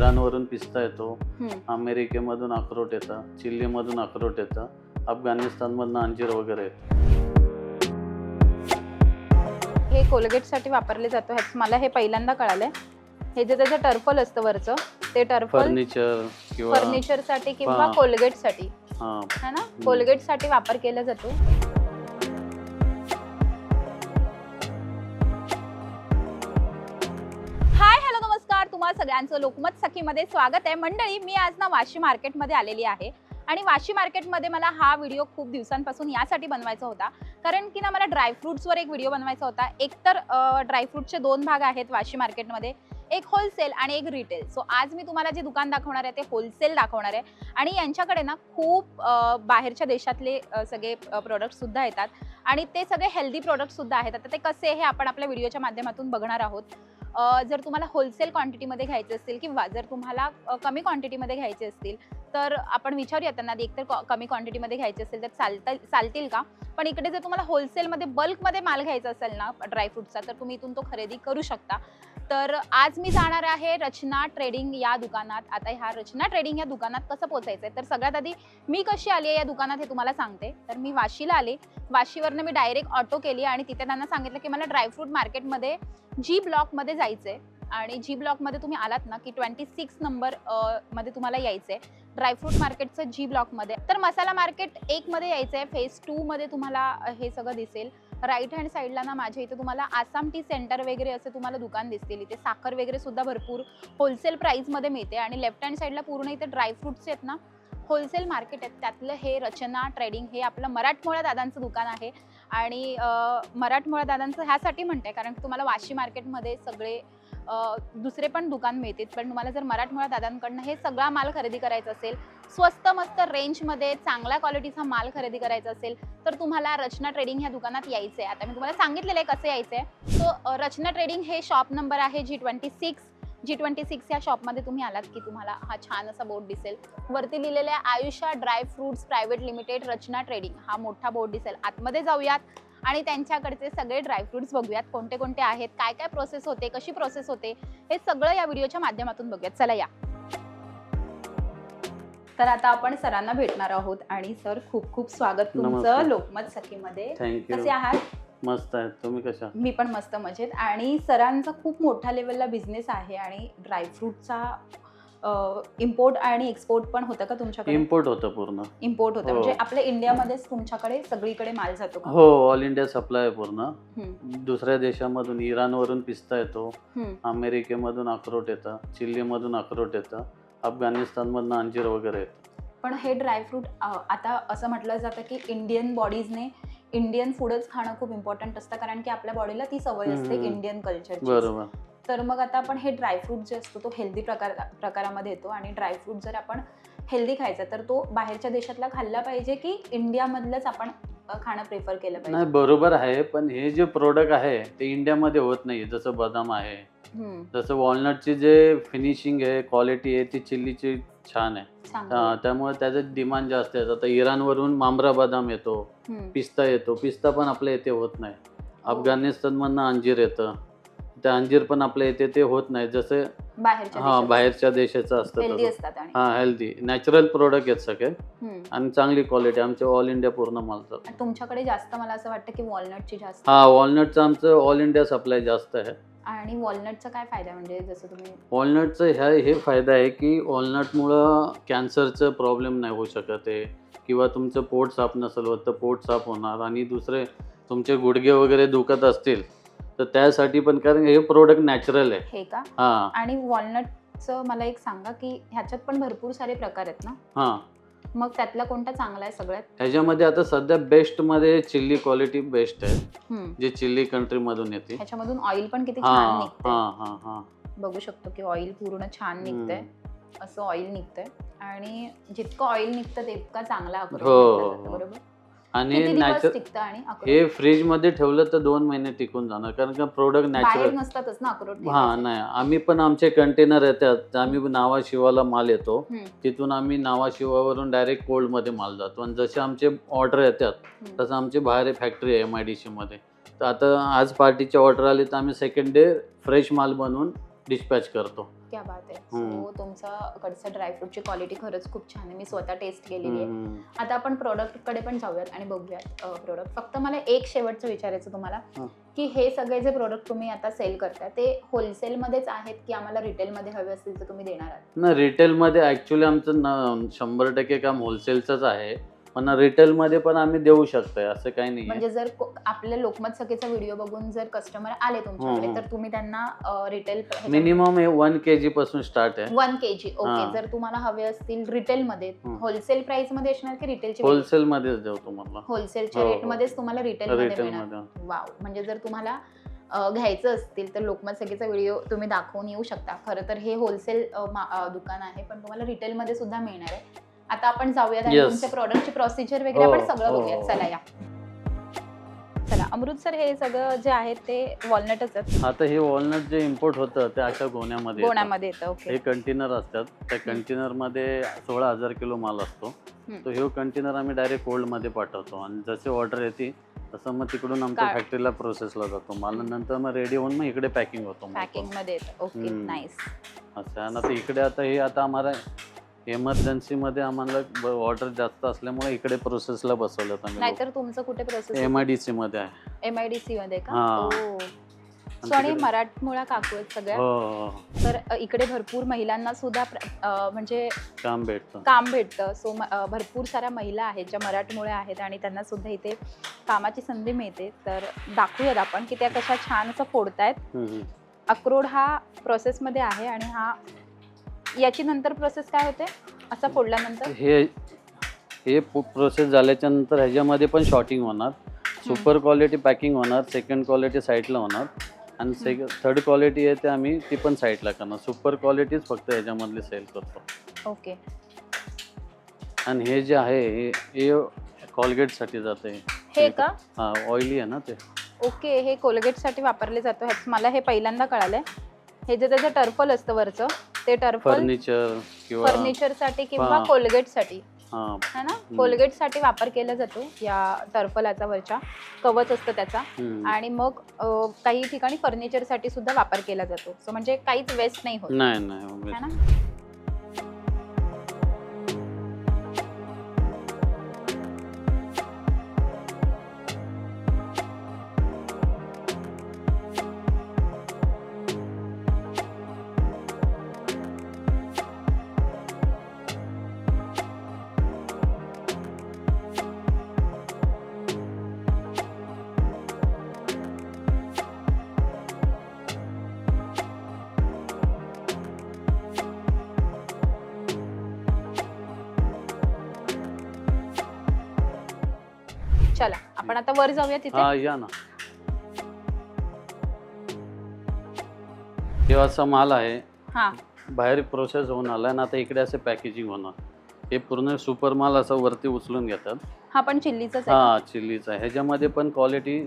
इराणवरून पिस्ता येतो. अमेरिकेमधून अक्रोट येतं चिल्लीमधून अक्रोट येतं अफगाणिस्तानमधनं अंजीर वगैरे हे कोलगेटसाठी वापरले जातो ह्याच मला हे पहिल्यांदा कळालंय. हे जे त्याचं टर्फल असतं वरचं ते टर्फल फर्निचर किंवा फर्निचरसाठी किंवा हा. कोलगेटसाठी. हा, है ना? कोलगेटसाठी वापर केला जातो. सगळ्यांचं लोकमत सखीमध्ये स्वागत आहे. मंडळी मी आज ना वाशी मार्केटमध्ये आलेली आहे. आणि वाशी मार्केटमध्ये मला हा व्हिडिओ खूप दिवसांपासून यासाठी बनवायचा होता. कारण की ना मला ड्रायफ्रुट्सवर एक व्हिडिओ बनवायचा होता. एक तर ड्रायफ्रुटचे दोन भाग आहेत वाशी मार्केटमध्ये. एक होलसेल आणि एक रिटेल सो आज मी तुम्हाला जे दुकान दाखवणार आहे ते होलसेल दाखवणार आहे. आणि यांच्याकडे ना खूप बाहेरच्या देशातले सगळे प्रोडक्टसुद्धा येतात. आणि ते सगळे हेल्दी प्रोडक्टसुद्धा आहेत. आता ते कसे हे आपण आपल्या व्हिडिओच्या माध्यमातून बघणार आहोत. जर तुम्हाला होलसेल क्वांटिटीमध्ये घ्यायचे असतील किंवा जर तुम्हाला कमी क्वांटिटीमध्ये घ्यायचे असतील तर आपण विचारूया त्यांना एकतर कमी क्वांटिटीमध्ये घ्यायचे असेल तर चालता चालतील का? पण इकडे जर तुम्हाला होलसेलमध्ये बल्कमध्ये माल घ्यायचा असेल ना ड्रायफ्रूटचा तर तुम्ही इथून तो खरेदी करू शकता. तर आज मी जाणार आहे रचना ट्रेडिंग या दुकानात. आता ह्या रचना ट्रेडिंग या दुकानात कसं पोचायचं आहे तर सगळ्यात आधी मी कशी आली आहे या दुकानात हे तुम्हाला सांगते. तर मी वाशीला आले. वाशीवरनं मी डायरेक्ट ऑटो केली आणि तिथे त्यांना सांगितलं की मला ड्रायफ्रूट मार्केटमध्ये जी ब्लॉकमध्ये जायचं आहे आणि जी ब्लॉकमध्ये तुम्ही आलात ना की ट्वेंटी सिक्स नंबरमध्ये तुम्हाला यायचं आहे ड्रायफ्रूट मार्केटचं जी ब्लॉकमध्ये तर मसाला मार्केट एकमध्ये यायचं आहे फेज टूमध्ये तुम्हाला हे सगळं दिसेल. राईट हँड साईडला ना माझ्या इथे तुम्हाला आसाम टी सेंटर वगैरे असे तुम्हाला दुकान दिसतील. इथे साखर वगैरे सुद्धा भरपूर होलसेल प्राईसमध्ये मिळते आणि लेफ्ट हँड साईडला पूर्ण इथे ड्रायफ्रुट्स आहेत ना होलसेल मार्केट आहेत. त्यातलं हे रचना ट्रेडिंग हे आपलं मराठमोळ्या दादांचं दुकान आहे. आणि मराठमोळ्या दादांचं ह्यासाठी म्हणते कारण की तुम्हाला वाशी मार्केटमध्ये सगळे दुसरे पण दुकान मिळतील. पण तुम्हाला जर मराठमोळ्या दादांकडनं हे सगळा माल खरेदी करायचा असेल स्वस्त मस्त रेंजमध्ये चांगल्या क्वालिटीचा माल खरेदी करायचा असेल तर तुम्हाला रचना ट्रेडिंग ह्या दुकानात यायचं आहे आता मी तुम्हाला सांगितलेलं आहे कसं यायचं आहे सो रचना ट्रेडिंग हे शॉप नंबर आहे G twenty six G twenty six या शॉपमध्ये तुम्ही आलात की तुम्हाला हा छान असा बोर्ड दिसेल. वरती लिहिलेला आहे Ayusha dry fruits private limited Rachana trading हा मोठा बोर्ड दिसेल. आतमध्ये जाऊयात. आणि त्यांच्याकडचे सगळे ड्रायफ्रुट्स बघूयात. कोणते कोणते आहेत काय काय प्रोसेस होते कशी प्रोसेस होते हे सगळं या व्हिडिओच्या माध्यमातून बघूयात. चला या. तर आता आपण सरांना भेटणार आहोत आणि सर खूप खूप स्वागत तुमचं. लोकमत सखीमध्ये. कसे आहात? मस्त आहे. तुम्ही कशा? मी पण मस्त मजेत. आणि सरांचा खूप मोठ्या लेवलला बिझनेस आहे आणि ड्रायफ्रूटचा इम्पोर्ट आणि एक्सपोर्ट पण होतं का तुमच्याकडे? इम्पोर्ट होतं पूर्ण. इम्पोर्ट होतं. हो. म्हणजे आपल्या इंडियामध्येच तुमच्याकडे सगळीकडे माल जातो हो ऑल इंडिया सप्लाय पूर्ण. दुसऱ्या देशामधून इराणवरून पिस्ता येतो. अमेरिकेमधून अक्रोट येतं. चिल्लीमधून अक्रोट येतं. अफगाणिस्तानमधनं अंजीर वगैरे येतं. पण हे ड्रायफ्रूट आता असं म्हटलं जातं की इंडियन बॉडीजने इंडियन फूडच खाणं खूप इम्पॉर्टंट असतं कारण की आपल्या बॉडीला ती सवय असते. इंडियन कल्चरची बरोबर. तर मग आता आपण हे ड्रायफ्रूट जे असतो तो हेल्दी प्रकार प्रकारामध्ये येतो. आणि ड्रायफ्रूट जर आपण हेल्दी खायचा तर तो बाहेरच्या देशातला खाल्ला पाहिजे की इंडियामधलंच आपण खाणं प्रेफर केलं नाही पाहिजे बरोबर आहे. पण हे जे प्रोडक्ट आहे ते इंडियामध्ये होत नाही जसं बदाम आहे जसं वॉलनटची जे फिनिशिंग आहे क्वालिटी आहे ती चिल्लीची छान आहे. हा, त्यामुळे त्याचं डिमांड जास्त आहे. आता इराणवरून मामरा बदाम येतो पिस्ता येतो. पिस्ता पण आपल्या इथे होत नाही. अफगाणिस्तानमधनं अंजीर येतं. त्या अंजीर पण आपल्या इथे ते होत नाही. जसं बाहेरच्या हा देशात. बाहेरच्या देशाचं असतं हेल्दी तसं. असतात आणि. हा हेल्दी नॅचरल प्रोडक्ट आहेत सगळे. हम्म. आणि चांगली क्वालिटी आमचे ऑल इंडिया पूर्ण माल चालतो. आणि तुमच्याकडे जास्त मला असं वाटतं की वॉलनटची जास्त. हा वॉलनटचं आमचं ऑल इंडिया सप्लाय जास्त आहे. आणि वॉलनटचा काय फायदा? म्हणजे जसं तुम्ही वॉलनटचं ह्या हे फायदा आहे की वॉलनटमुळं कॅन्सरचं प्रॉब्लेम नाही होऊ शकत आहे. किंवा तुमचं पोट साफ नसेल होत तर पोट साफ होणार. आणि दुसरे तुमचे गुडघे वगैरे दुखत असतील तर त्यासाठी पण कारण हे प्रोडक्ट नॅचरल आहे. हे का? हां. आणि वॉलनटचं मला एक सांगा की ह्याच्यात पण भरपूर सारे प्रकार आहेत ना? हां. मग त्यातला कोणता चांगला आहे सगळ्यात? ह्याच्यामध्ये आता सध्या बेस्टमध्ये चिल्ली क्वालिटी बेस्ट आहे. हम्म. जे चिल्ली कंट्रीमधून येते. ह्याच्यामधून ऑइल पण किती छान हां निघतंय. हां हां हां. बघू शकतो की ऑइल पूर्ण छान निघतंय. असं ऑइल निघतंय. आणि जितकं ऑइल निघतं तितका चांगला अक्रोड निघला जातो, हो. बरोबर? आणि किती दिवस नॅचर टिकतं आणि अक्रोड? हे फ्रीजमध्ये ठेवलं तर दोन महिने टिकून जाणार कारण का प्रोडक्ट बाहेर नॅचरल नसतातच ना अक्रोड हा ठेवायचे. नाही. आम्ही पण आमचे कंटेनर येतात आम्ही नावाशिवाला माल येतो. हम्म, तिथून आम्ही नावाशिवावरून डायरेक्ट कोल्डमध्ये माल जातो. आणि जसे आमचे ऑर्डर येतात हम्म. तसं आमची बाहेर फॅक्टरी आहे एम आय डी सीमध्ये तर आता आज पार्टीची ऑर्डर आली तर आम्ही सेकंड डे फ्रेश माल बनवून डिस्पॅच करतो. क्या बात आहे. सो तुमचं कडचं ड्रायफ्रूटची क्वालिटी खरंच खूप छान आहे मी स्वतः टेस्ट केलेली आहे. आता आपण प्रोडक्टकडे पण जाऊयात आणि बघूयात प्रोडक्ट फक्त मला एक शेवटचं विचारायचं तुम्हाला. की हे सगळे जे प्रोडक्ट तुम्ही आता सेल करताय ते होलसेलमध्येच आहेत की आम्हाला रिटेलमध्ये हवे असतील तर तुम्ही देणार आहात ना रिटेलमध्ये ॲक्च्युली आमचं न शंभर टक्के काम होलसेलचंच आहे पण रिटेलमध्ये पण आम्ही देऊ शकतोय असं काही नाही म्हणजे जर को- आपल्या लोकमत सखेचा व्हिडिओ बघून जर कस्टमर आले तुमच्याकडे हं, हं. तर तुम्ही त्यांना रिटेल मिनिमम हे वन के जी पासून स्टार्ट आहे. वन के जी ओके हां. जर तुम्हाला हवे असतील रिटेलमध्ये हं. होलसेल प्राइसमध्ये असणार की रिटेलची होलसेलमध्येच देऊ तुम्हाला. होलसेलच्या हो, हो. रेटमध्येच तुम्हाला रिटेलमध्ये मिळणार. रिटेलमध्ये वाव म्हणजे जर तुम्हाला अ, घ्यायचं असतील तर लोकमत सगळीचा व्हिडिओ तुम्ही दाखवून येऊ शकता. खरं तर हे होलसेल दुकान आहे पण तुम्हाला रिटेलमध्ये सुद्धा मिळणार आहे. आता आपण जाऊयात आणि Yes. तुमच्या प्रॉडक्टची प्रोसिजर वगैरे हो, आपण सगळं हो, बघूयात. हो. चला या. चला अमृतसर हे सगळं जे आहे ते वॉलनटच आहेत. आता हे वॉलनट जे इम्पोर्ट होतं ते अशा गोण्यामध्ये येतं. गोण्यामध्ये येतं ओके हे कंटेनर असतात. त्या कंटेनरमध्ये सोळा हजार किलो माल असतो. हम्म. तो हे कंटेनर आम्ही डायरेक्ट कोल्डमध्ये पाठवतो. आणि जसे ऑर्डर येते तसं मग तिकडून आमच्या फॅक्टरीला प्रोसेसला जातो माल. नंतर मग रेडी होऊन मग इकडे पॅकिंग होतो. पॅकिंगमध्ये येतं. ओके हम्म. नाईस असं आणि आता इकडे आता हे आता आम्हाला emergency मध्ये आम्हाला ऑर्डर जास्त असल्यामुळे इकडे प्रोसेसला बसवलं आम्ही नाहीतर तुमचं कुठे process M I D C मध्ये आहे. एम आय डी सी मध्ये का? हां. ओ. सो आणि तिकडे- मराठमोळा काकू आहेत सगळ्या? हो हो, हो. तर अ, इकडे भरपूर महिलांना सुद्धा प्र- अ, म्हणजे काम भेटतं. काम भेटतं. सो म- अ, भरपूर साऱ्या महिला आहेत ज्या मराठमोळ्या आहेत आणि त्यांना सुद्धा इथे कामाची संधी मिळते. तर दाखवूयात आपण की त्या कशा छान असं फोडतायत. हम्म, हम्म. अक्रोड हा प्रोसेसमध्ये आहे आणि हा याची नंतर प्रोसेस काय होते? असा फोडल्यानंतर? हे हे प्रोसेस झाल्याच्यानंतर ह्याच्यामध्ये पण शॉर्टिंग होणार. सुपर क्वालिटी पॅकिंग होणार सेकंड क्वालिटी साईडला होणार. आणि सेक थर्ड क्वालिटी आहे ते आम्ही ती पण साईडला करणार. सुपर क्वालिटीच फक्त ह्याच्यामधली सेल करतो. ओके आणि हे जे आहे हे कॉलगेटसाठी जाते हे. का? हां ऑइली आहे ना ते. ओके हे कोलगेटसाठी वापरले जातं. ह्याच मला हे पहिल्यांदा कळालंय. हे जे त्याचं टर्फल असतं वरचं ते टर्फल फर्निचर किंवा फर्निचरसाठी किंवा हां. कोलगेटसाठी. हां. है ना? कोलगेटसाठी वापर केला जातो या टर्फलाचा वरच्या. कवच असतं त्याचा. हम्म. आणि मग अ, काही ठिकाणी फर्निचरसाठी सुद्धा वापर केला जातो. सो म्हणजे काहीच वेस्ट नाही होत. नाही नाही है ना? चला आपण आता वर जाऊया तिथे. हा या ना. हे असा माल आहे. हा. बाहेर प्रोसेस होऊन आला आणि आता इकडे असे पॅकेजिंग होणार. हे पूर्ण सुपर माल असं वरती उचलून घेतात. हा पण चिल्लीचाच आहे. हा चिल्लीचा आहे. ह्याच्यामध्ये पण क्वालिटी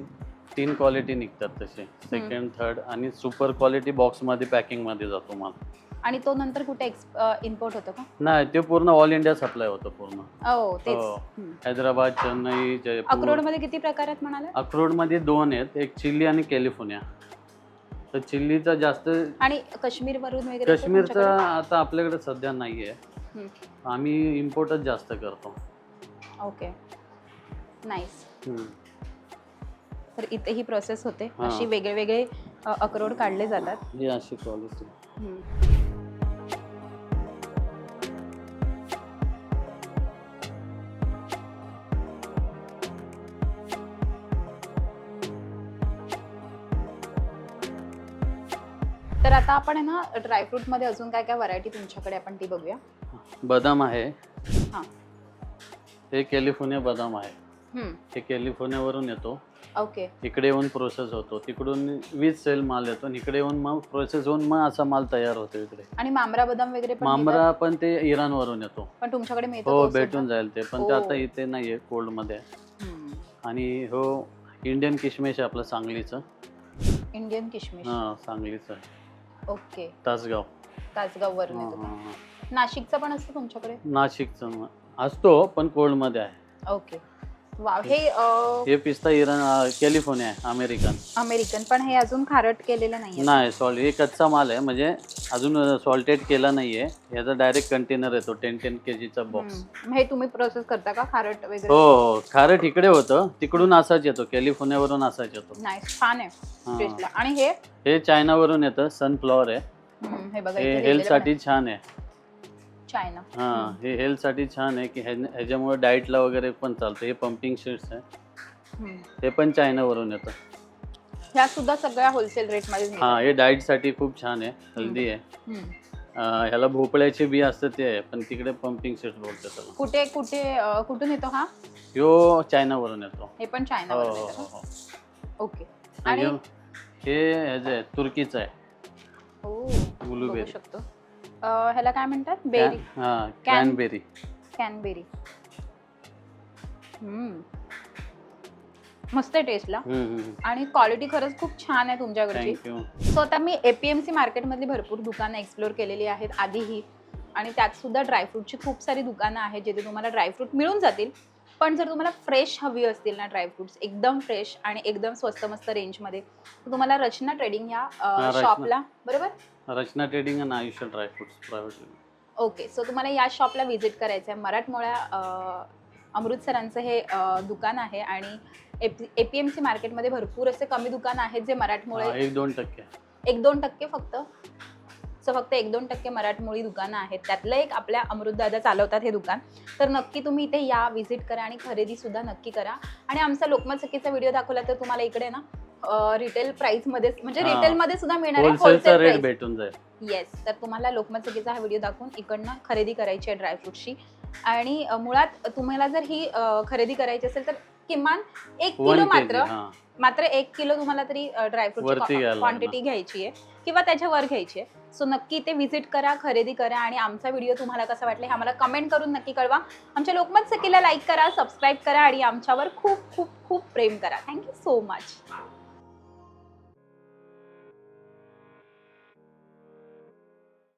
तीन क्वालिटी निघतात तसे. सेकंड थर्ड आणि सुपर क्वालिटी बॉक्समध्ये पॅकिंगमध्ये जातो माल. आणि तो नंतर कुठे इम्पोर्ट होतो का? नाही ते पूर्ण ऑल इंडिया सप्लाय होतं पूर्ण. हो. तेच. हैदराबाद चेन्नई जयपूर. अक्रोडमध्ये किती प्रकार आहेत म्हणाले? अक्रोडमध्ये दोन आहेत एक चिल्ली आणि कॅलिफोर्निया. तर चिल्लीचा जास्त आणि काश्मीर वरून वगैरे काश्मीरचा? आता आपल्याकडे सध्या नाही आहे हम्म. आम्ही इम्पोर्टच जास्त करतो. ओके. नाईस. तर इथे ही प्रोसेस होते. अशी वेगळे वेगळे अक्रोड काढले जातात. ही अशी क्वालिटी तर आता आपण आहे ना ड्रायफ्रूटमध्ये अजून काय काय व्हरायटी तुमच्याकडे आपण ती बघूया बदाम आहे हा. हे कॅलिफोर्निया बदाम आहे. हे कॅलिफोर्नियावरून येतो ओके इकडे येऊन प्रोसेस होतो तिकडून वीस सेल माल येतो आणि इकडे येऊन मग प्रोसेस होऊन मग असा माल तयार होतो इकडे आणि मामरा बदाम वगैरे पण मांबरा पण ते इराणवरून येतो मिळतात? पण तुमच्याकडे मिळतो हो तो सुद्धा? भेटून जाईल ते पण ते हो. आता इथे नाहीये कोल्डमध्ये. हम्म. आणि हो इंडियन किशमिश आहे आपलं सांगलीचं इंडियन किशमिश हा सांगलीचं आहे ओके. तासगाव. तासगाव वरून हा, हा? हा. नाशिकचं पण असतं तुमच्याकडे? नाशिकचं म- असतो पण कोल्डमध्ये आहे. ओके. वाव हे अ, हे पिस्ता इराण अं, कॅलिफोर्निया आहे अमेरिकन. अमेरिकन पण हे अजून खारट केलेलं नाहीये. नाही सॉरी हे कच्चा माल आहे म्हणजे अजून सॉल्टेड केला नाहीये. याचा डायरेक्ट कंटेनर येतो टेन टेन के जीचा बॉक्स हम्म. हे तुम्ही प्रोसेस करता का? खारट वगैरे? हो हो. खारट इकडे होतं. तिकडून असाच येतो. कॅलिफोर्नियावरून असाच येतो. छान आहे. हा. टेस्टला आणि हे? हे चायनावरून येतं. सनफ्लॉवर आहे. हम्म, हे बघा हे हेल्थसाठी छान आहे. चायना. हा. हे हेल्थसाठी छान आहे की ह्यान- ह्याच्यामुळे डाएटला वगैरे पण चालतं. हे पंपिंग शीट्स आहे. हे पण चायनावरून येतं. ह्या सुद्धा सगळ्या होलसेल रेटमध्ये हा. हे डाएटसाठी खूप छान आहे हेल्दी आहे. अं, ह्याला भोपळ्याचे बी असतं ते आहे पण तिकडे पंपिंग शीट्स बोलतात त्याला कुठे कुठे अं, कुठून येतो हा? ह्यो चायनावरून येतो. हे पण चायना हो हो हो हो. ओके. आणि हे ह्याचं आहे तुर्कीचं आहे. हो बघू ब्लूबेरी शकतो. अं, ह्याला काय म्हणतात? बेरी. हा कॅनबेरी कॅनबेरी. हम्म. मस्त आहे टेस्टला आणि क्वालिटी खरंच खूप छान आहे तुमच्याकडची. सो आता मी एपीएमसी मार्केटमधली भरपूर दुकानं एक्सप्लोर केलेली आहेत आधीही. आणि त्यात सुद्धा ड्रायफ्रूटची खूप सारी दुकानं आहेत जिथे तुम्हाला ड्रायफ्रूट मिळून जातील. पण जर तुम्हाला फ्रेश हवी असतील ना ड्रायफ्रुट्स एकदम फ्रेश आणि एकदम स्वस्त मस्त रेंजमध्ये तर तुम्हाला रचना ट्रेडिंग ह्या. शॉपला बरोबर? रचना ट्रेडिंग आणि आयुष्य ड्रायफ्रुट्स प्रायव्हेट ओके सो तुम्हाला या शॉपला व्हिजिट करायचं आहे मराठमोळ्या अमृतसरांचं हे दुकान आहे आणि ए पी एम सी मार्केटमध्ये भरपूर असे कमी दुकान आहेत जे मराठमोळे एक दोन टक्के. एक दोन टक्के फक्त. सो फक्त एक दोन टक्के मराठमोळी दुकानं आहेत. त्यातलं एक आपल्या अमृतदादा चालवतात हे दुकान. तर नक्की तुम्ही इथे या व्हिजिट करा आणि खरेदी सुद्धा नक्की करा. आणि आमचा लोकमत सखीचा व्हिडिओ दाखवला तर तुम्हाला इकडे ना रिटेल प्राइसमध्ये म्हणजे. रिटेल मध्ये सुद्धा मिळणार आहे होलसेलचा wholesale रेट price. भेटून जाईल. येस तर तुम्हाला लोकमत सखीचा हा व्हिडिओ दाखवून इकडनं खरेदी करायची आहे ड्रायफ्रुटची आणि मुळात तुम्हाला जर ही खरेदी करायची असेल तर किमान एक किलो मात्र मात्र एक किलो तुम्हाला तरी ड्रायफ्रूटची क्वांटिटी घ्यायची आहे किंवा त्याच्यावर घ्यायची आहे. सो नक्की ते व्हिजिट करा खरेदी करा आणि आमचा व्हिडिओ तुम्हाला कसा वाटला हे आम्हाला कमेंट करून नक्की कळवा. आमच्या लोकमत सखीला लाईक करा सबस्क्राईब करा आणि आमच्यावर खूप खूप खूप प्रेम करा. Thank you so much